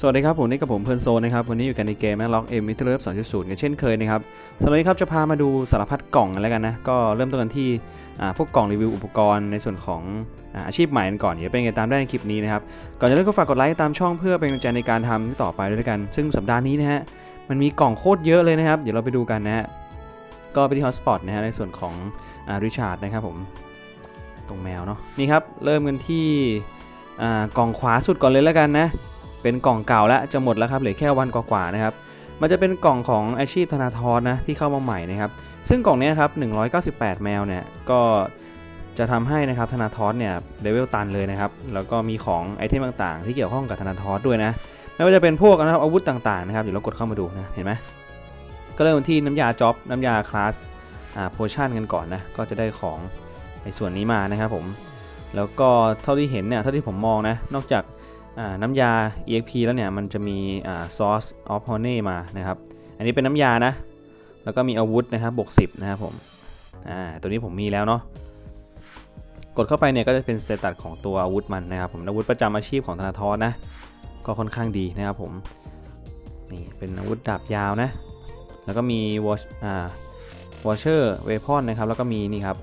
สวัสดีครับ ผมนี่กับผมเพลินโซนนะครับ วันนี้อยู่กันในเกมแมล็อกเอ็มมิเตอร์เลิฟสองจุดศูนย์กันเช่นเคยนะครับสำหรับวันนี้ครับจะพามาดูสารพัดกล่องกันแล้วกันนะ ก็เริ่มต้นกันที่พวกกล่องรีวิวอุปกรณ์ในส่วนของอาชีพใหม่กันก่อนเดี๋ยวเป็นไงตามได้ในคลิปนี้นะครับ ก่อนจะเริ่มก็ฝากกดไลค์ตามช่องเพื่อเป็นกำลังใจในการทำต่อไปด้วยกัน ซึ่งสัปดาห์นี้นะฮะมันมีกล่องโคตรเยอะเลยนะครับ เดี๋ยวเราไปดูกันนะฮะก็ไปที่ฮอตสปอตนะฮะในส่วนของอริชาร์ดนะครับผมตรงแมวเนาะนี่ครับเริ่มกันที่กล่องขวาสุดก่อนเลยแล้วกันนะ เป็นกล่องเก่าแล้วจะหมดแล้วครับเหลือแค่วันกว่าๆนะครับมันจะเป็นกล่องของอาชีพธนาทรนะที่เข้ามาใหม่นะครับซึ่งกล่องนี้ครับ 198 แมวเนี่ยก็จะทำให้นะครับธนาทรเนี่ยเลเวลตันเลยนะครับแล้วก็มีของไอเทมต่างๆ ที่เกี่ยวข้องกับธนาทรด้วยนะไม่ว่าจะเป็นพวกนะครับอาวุธต่างๆนะครับเดี๋ยวเรากดเข้ามาดูนะเห็นไหมก็เริ่มที่น้ำยาจ็อบน้ำยาคลาสอ่าโพชั่นกันก่อนนะก็จะได้ของในส่วนนี้มานะครับผมแล้วก็เท่าที่เห็นเนี่ยเท่าที่ผมมองนะนอกจาก น้ำยา EXP แล้วเนี่ยมันจะมีอ่า Source of Honey มานะครับ อันนี้เป็นน้ำยานะ แล้วก็มีอาวุธนะครับบวก10 นะครับผมอ่าตัวนี้ผมมีแล้วเนาะกดเข้าไปเนี่ยก็จะเป็นสเตตัสของตัวอาวุธมันนะครับผมอาวุธประจำอาชีพของธนาทรนะ ก็ค่อนข้างดีนะครับผมนี่เป็นอาวุธดาบยาวนะ แล้วก็มีวอชอ่าวอชเชอร์เวพอนนะครับแล้วก็มีนี่ครับ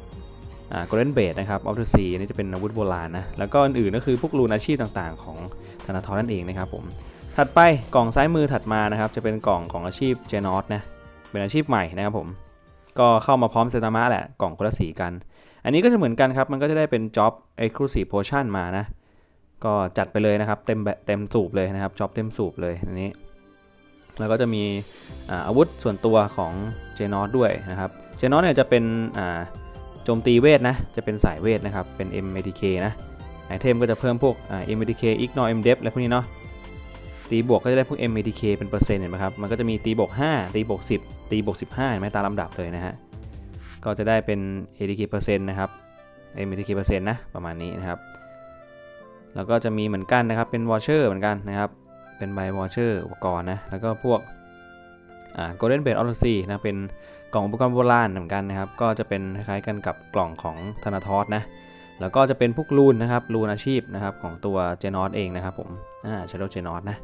อ่า Golden b a d นะครับ of the Sea นี่จะเป็นอาวุธโบราณนะ แล้วก็อื่นๆก็คือพวกรูนอาชีพต่างๆ ของธนาทรนั่นเองนะครับผม ถัดไปกล่องซ้ายมือถัดมานะครับ จะเป็นกล่องของอาชีพเจนอสนะ เป็นอาชีพใหม่นะครับผม ก็เข้ามาพร้อมเซตามะแหละ กล่องคนละสีกัน อันนี้ก็จะเหมือนกันครับ มันก็จะได้เป็น Job Exclusive Potion มานะ ก็จัดไปเลยนะครับ เต็มแบบเต็มสูบเลยนะครับ Job เต็มสูบเลยอันนี้ แล้วก็จะมีอาอาวุธส่วนตัวของเจนอสด้วยนะครับ เจนอสเนี่ยจะเป็นอ่า โจมตีเวทนะ จะเป็นสายเวทนะครับ เป็น MATK นะ ไอเทมก็จะเพิ่มพวกอ่า MATK Ignore MDEP อะไรพวกนี้เนาะ ตีบวกก็จะได้พวก MATK เป็นเปอร์เซ็นต์เห็นไหมครับ มันก็จะมีตีบวก 5 ตีบวก 10 ตีบวก 15เห็นไหมตามลำดับเลยนะฮะ ก็จะได้เป็น ATK เปอร์เซ็นต์นะครับ MATK เปอร์เซ็นต์นะ ประมาณนี้นะครับ แล้วก็จะมีเหมือนกันนะครับ เป็นวอชเชอร์เหมือนกันนะครับ เป็นใบวอชเชอร์อุปกรณ์นะ แล้วก็พวก อ่า Golden b a d Odyssey นะ เป็น กล่องอุปกรณ์โบราณเหมือนกันนะครับ ก็จะเป็นคล้ายๆกันกับกล่องของธนาทอสนะ แล้วก็จะเป็นพวกรูนนะครับรูนอาชีพนะครับของตัวเจนอสเองนะครับผมอ่าชาโดเจนอสนะ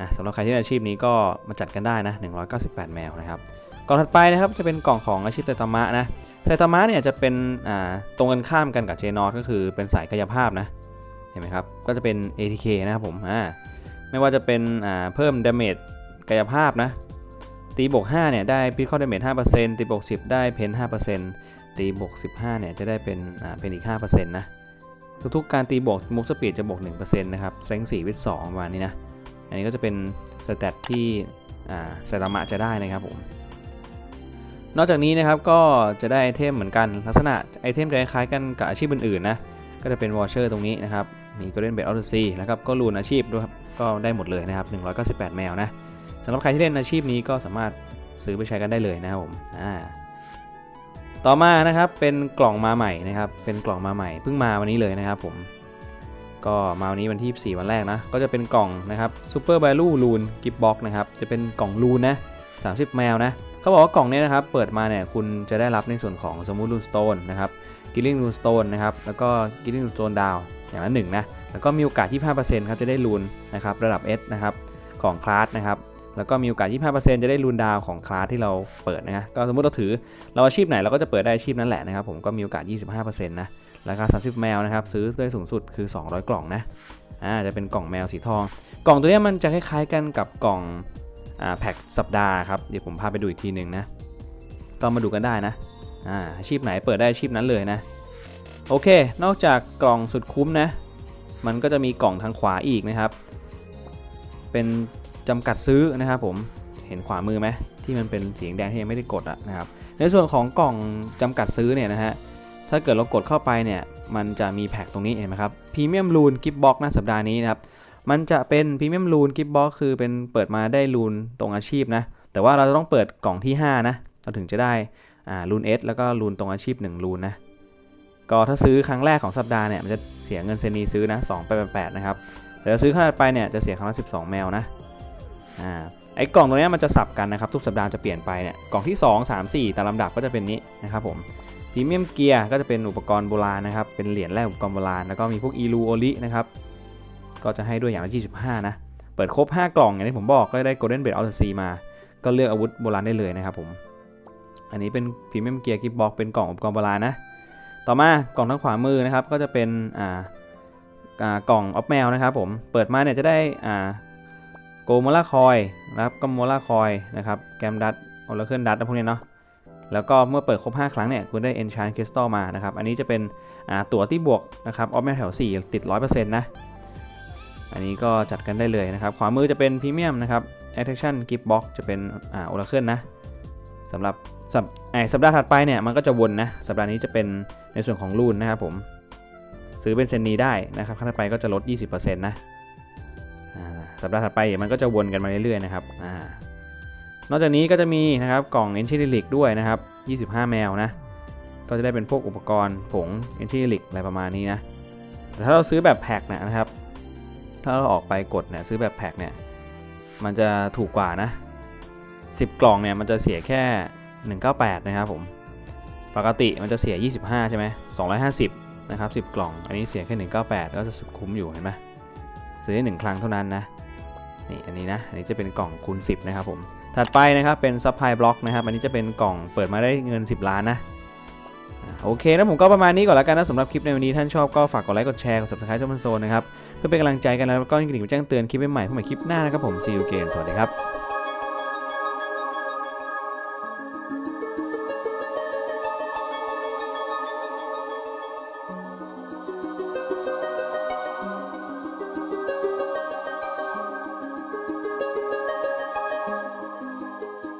อะสำหรับใครที่อาชีพนี้ก็มาจัดกันได้นะ 198 แมวนะครับ กล่องถัดไปนะครับจะเป็นกล่องของอาชีพไซตามะนะ ไซตามะเนี่ยจะเป็นอ่าตรงกันข้ามกันกับเจนอสก็คือเป็นสายกายภาพนะ เห็นไหมครับ ก็จะเป็น ATK นะครับผม อ่า ไม่ว่าจะเป็นอ่าเพิ่มดาเมจกายภาพนะ ตีบวก5เนี่ยได้พิคอลดาเมจ5%ตีบวก10 ได้เพน5%ตีบวก15เนี่ยจะได้เป็นอ่าเป็นอีก5%นะทุกๆการตีบวกมูฟสปีดจะบวก1%นะครับสเตรน4วิท2ประมาณนี้นะอันนี้ก็จะเป็นสเตตที่อ่าไซตามะจะได้นะครับผมนอกจากนี้นะครับก็จะได้ไอเทมเหมือนกันลักษณะไอเทมจะคล้ายๆกันกับอาชีพอื่นๆนะก็จะเป็นวอชเชอร์ตรงนี้นะครับมีก็เล่นเบดออทซีนะครับก็รูนอาชีพด้วยครับก็ได้หมดเลยนะครับ198 แมวนะ สำหรับใครที่เล่นอาชีพนี้ก็สามารถซื้อไปใช้กันได้เลยนะครับผมอ่าต่อมานะครับเป็นกล่องมาใหม่นะครับ เป็นกล่องมาใหม่เพิ่งมาวันนี้เลยนะครับผมก็มาวันนี้วันที่ 4 วันแรกนะ ก็จะเป็นกล่องนะครับ Super Value Rune Gift Box นะครับ จะเป็นกล่องรูนนะ30 แมวนะ เขาบอกว่ากล่องนี้นะครับ เปิดมาเนี่ยคุณจะได้รับในส่วนของสมูทรูนสโตนนะครับกิลลิ่งรูนสโตนนะครับ แล้วก็กิลลิ่งรูนสโตนดาวอย่างละหนึ่งนะ แล้วก็มีโอกาส25%ครับจะได้รูนนะครับระดับ S นะครับของคลาสนะครับ แล้วก็มีโอกาส 25%จะได้รูนดาวของคลาสที่เราเปิดนะฮะก็สมมติเราถือเราอาชีพไหนเราก็จะเปิดได้อาชีพนั้นแหละนะครับผมก็มีโอกาส 25%นะราคา 30 แมวนะครับซื้อได้สูงสุดคือ 200 กล่องนะอ่าจะเป็นกล่องแมวสีทอง กล่องตัวนี้มันจะคล้ายๆกันกับกล่องอ่าแพ็กสัปดาห์ครับเดี๋ยวผมพาไปดูอีกทีหนึ่งนะก็มาดูกันได้นะอ่าอาชีพไหนเปิดได้อาชีพนั้นเลยนะโอเค นอกจากกล่องสุดคุ้มนะ มันก็จะมีกล่องทางขวาอีกนะครับ เป็น จำกัดซื้อนะครับผมเห็นขวามือไหมที่มันเป็นสีแดงที่ยังไม่ได้กดอะนะครับในส่วนของกล่องจำกัดซื้อเนี่ยนะฮะถ้าเกิดเรากดเข้าไปเนี่ยมันจะมีแพ็กตรงนี้เห็นไหมครับพรีเมียมรูนกิฟต์บ็อกนะสัปดาห์นี้นะครับมันจะเป็นพรีเมียมรูนกิฟต์บ็อกคือเป็นเปิดมาได้รูนตรงอาชีพนะแต่ว่าเราจะต้องเปิดกล่องที่ 5 นะเราถึงจะได้อ่ารูนเอสแล้วก็รูนตรงอาชีพ1รูนนะก็ถ้าซื้อครั้งแรกของสัปดาห์เนี่ยมันจะเสียเงินเซนีซื้อนะ2 8 8นะครับแต่ถ้าซื้อครั้งถัดไปเนี่ยจะเสียครั้งละ12 แมวนะ อ่าไอ้กล่องตรงนี้มันจะสับกันนะครับทุกสัปดาห์จะเปลี่ยนไปเนี่ยกล่องที่ 2 3 4 ตามลำดับก็จะเป็นนี้นะครับผมพรีเมียมเกียร์ก็จะเป็นอุปกรณ์โบราณนะครับเป็นเหรียญแรกอุปกรณ์โบราณแล้วก็มีพวกอีลูโอลินะครับก็จะให้ด้วยอย่างละ25นะเปิดครบ 5 กล่องอย่างที่ผมบอกก็ได้ Golden b e d Out C มา ก็เลือกอาวุธโบราณได้เลยนะครับผมอันนี้เป็นพรีเมียมเกียร์กิฟบ็อกเป็นกล่องอุปกรณ์โบราณนะต่อมากล่องทางขวามือนะครับก็จะเป็นอ่ากล่องออฟแมวนะครับผมเปิดมาเนี่ยจะได้อ่า โกโมล่าคอยนะครับก็โมล่าคอยนะครับแกมดัตโอลาเคิลดัตพวกนี้เนาะแล้วก็เมื่อเปิดครบ 5 ครั้งเนี่ยคุณได้ Enchant Crystal มานะครับ อันนี้จะเป็นตั๋วที่บวกนะครับออฟแมวแถว 4 ติด 100%นะ อันนี้ก็จัดกันได้เลยนะครับ ขวามือจะเป็นพรีเมียมนะครับ Attraction Gift Box จะเป็นอ่าโอลาเคิลนะสำหรับสัปสัปดาห์ถัดไปเนี่ยมันก็จะวนนะ สัปดาห์นี้จะเป็นในส่วนของรูนนะครับผม ซื้อเป็นเซนนีได้นะครับ ครั้งถัดไปก็จะลด 20%นะอ่า สัปดาห์ถัดไปมันก็จะวนกันมาเรื่อยๆนะครับอนอกจากนี้ก็จะมีนะครับกล่อง e n c h a n t e r i c ด้วยนะครับ 25 แมวนะ ก็จะได้เป็นพวกอุปกรณ์ผง e n c h a n t e r i c อะไรประมาณนี้นะแต่ถ้าเราซื้อแบบแพ็คนยนะครับ ถ้าเราออกไปกดเนี่ยซื้อแบบแพ็คเนี่ยมันจะถูกกว่านะ 10 กล่องเนี่ยมันจะเสียแค่ 198 นะครับผมปกติมันจะเสีย 25 ใช่ไหม250 นะครับ 10 กล่อง อันนี้เสียแค่ 198 ก็จะสุดคุ้มอยู่เห็นไหม ซื้อได้หนึ่งครั้งเท่านั้นนะนี่อันนี้นะอันนี้จะเป็นกล่องคูณ10 นะครับผมถัดไปนะครับเป็นซัพพลายบล็อกนะครับอันนี้จะเป็นกล่องเปิดมาได้เงิน 10 ล้านนะโอเคนะผมก็ประมาณนี้ก่อนแล้วกันนะสำหรับคลิปในวันนี้ท่านชอบก็ฝากกดไลค์กดแชร์กด subscribe ช่องมันโซนนะครับเพื่อเป็นกำลังใจกันแล้วก็ยิ่งกระดิ่งแจ้งเตือนคลิปใหม่ๆพวกใหม่คลิปหน้านะครับผมซีอูเกนสวัสดีครับ